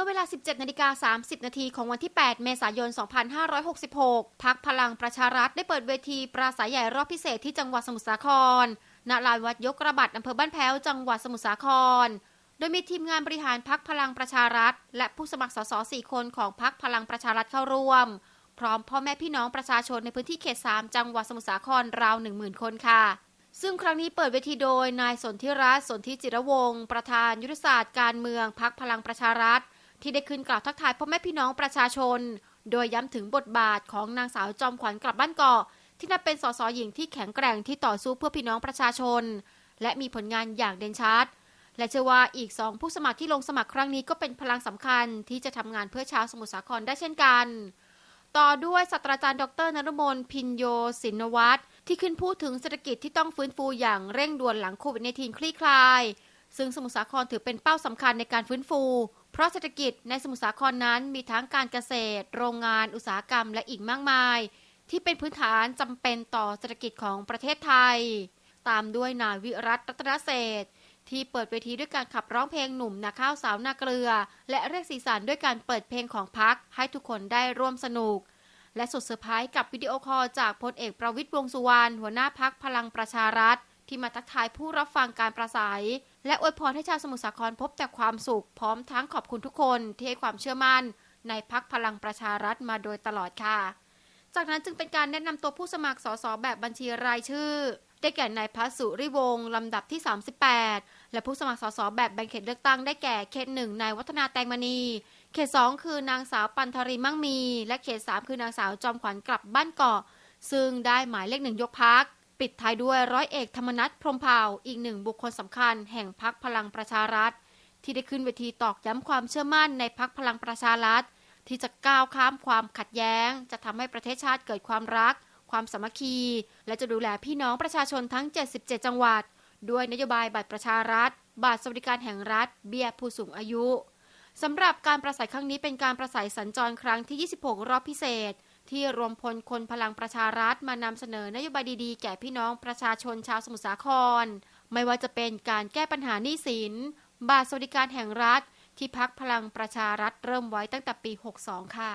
มื่อเวลา 17นาฬิกา30 นาทีของวันที่ 8 เมษายน 2566 พักพลังประชารัฐได้เปิดเวทีปราศัยใหญ่รอบพิเศษที่จังหวัดสมุทรสาคร ณ ลานวัดยกระบัดอำเภอบ้านแพ้ว จังหวัดสมุทรสาคร โดยมีทีมงานบริหารพักพลังประชารัฐ และผู้สมัครสส4คนของพักพลังประชารัฐเข้าร่วม พร้อมพ่อแม่พี่น้องประชาชนในพื้นที่เขต 3 จังหวัดสมุทรสาครราว 10,000 คนค่ะซึ่งครั้งนี้เปิดเวทีโดยนายสนธิรัตน์สนธิจิรวงศ์ประธานยุทธศาสตร์การเมืองพักพลังประชารัฐ ที่ได้ขึ้นกล่าวทักทายพ่อแม่พี่น้องประชาชน โดยย้ำถึงบทบาทของนางสาวจอมขวัญกลับบ้านเกาะที่นับเป็นสสหญิงที่แข็งแกร่งที่ต่อสู้เพื่อพี่น้องประชาชน และมีผลงานอย่างเด่นชัด และเชื่อว่าอีกสองผู้สมัครที่ลงสมัครครั้งนี้ก็เป็นพลังสำคัญที่จะทำงานเพื่อชาวสมุทรสาครได้เช่นกัน ต่อด้วยศาสตราจารย์ดรนรมนพินโยสินวัตรที่ขึ้นพูดถึงเศรษฐกิจที่ต้องฟื้นฟูอย่างเร่งด่วนหลังโควิด -19 คลี่คลาย ซึ่งสมุทรสาครถือเป็นเป้าสำคัญในการฟื้นฟู เพราะเศรษฐกิจในสมุทรสาครนั้นมีทั้งการเกษตร โรงงาน อุตสาหกรรมและอีกมากมาย ที่เป็นพื้นฐานจำเป็นต่อเศรษฐกิจของประเทศไทย ตามด้วยนายวิรัตรัตนเศษที่เปิดเวทีด้วยการขับร้องเพลงหนุ่มนาข้าวสาวนาเกลือ และเรียกสีสันด้วยการเปิดเพลงของพักให้ทุกคนได้ร่วมสนุก และสุดเซอร์ไพรส์กับวิดีโอคอลจากพลเอกประวิตยวงษ์สุวรรณหัวหน้าพักพลังประชารัฐ ที่มาทักทายผู้รับฟังการประสัย และอวยพรให้ชาวสมุทรสาครพบแต่ความสุข พร้อมทั้งขอบคุณทุกคนที่ให้ความเชื่อมั่น ในพักพลังประชารัฐมาโดยตลอดค่ะ จากนั้นจึงเป็นการแนะนำตัวผู้สมัครสสแบบบัญชีรายชื่อ ได้แก่นายพัสุริวงศ์ลำดับที่ 38 และผู้สมัครสสแบบแบ่งเขตเลือกตั้งได้แก่เขตหนึ่งนายวัฒนาแตงมณี เขต2คือนางสาวปันธรีมั่งมี และเขต3คือนางสาวจอมขวัญกลับบ้านเกาะซึ่งได้หมายเลขหนึ่งยกพัก ปิดท้ายด้วยร้อยเอกธรรมนัฐพรมเผ่าอีกหนึ่งบุคคลสำคัญแห่งพักพลังประชารัฐ ที่ได้ขึ้นเวทีตอกย้ำความเชื่อมั่นในพักพลังประชารัฐ ที่จะก้าวข้ามความขัดแย้ง จะทำให้ประเทศชาติเกิดความรัก ความสามัคคี และจะดูแลพี่น้องประชาชนทั้ง 77 จังหวัด ด้วยนโยบายบัตรประชารัฐบัตรสวัสดิการแห่งรัฐ เบี้ยผู้สูงอายุสำหรับการประสัยครั้งนี้เป็นการประสัยสัญจรครั้งที่ 26 รอบพิเศษ ที่รวมพลคนพลังประชารัฐมานำเสนอนโยบายดีๆ แก่พี่น้องประชาชนชาวสมุทรสาคร ไม่ว่าจะเป็นการแก้ปัญหาหนี้สิน บาทสวัสดิการแห่งรัฐ ที่พักพลังประชารัฐเริ่มไว้ตั้งแต่ปี 62 ค่ะ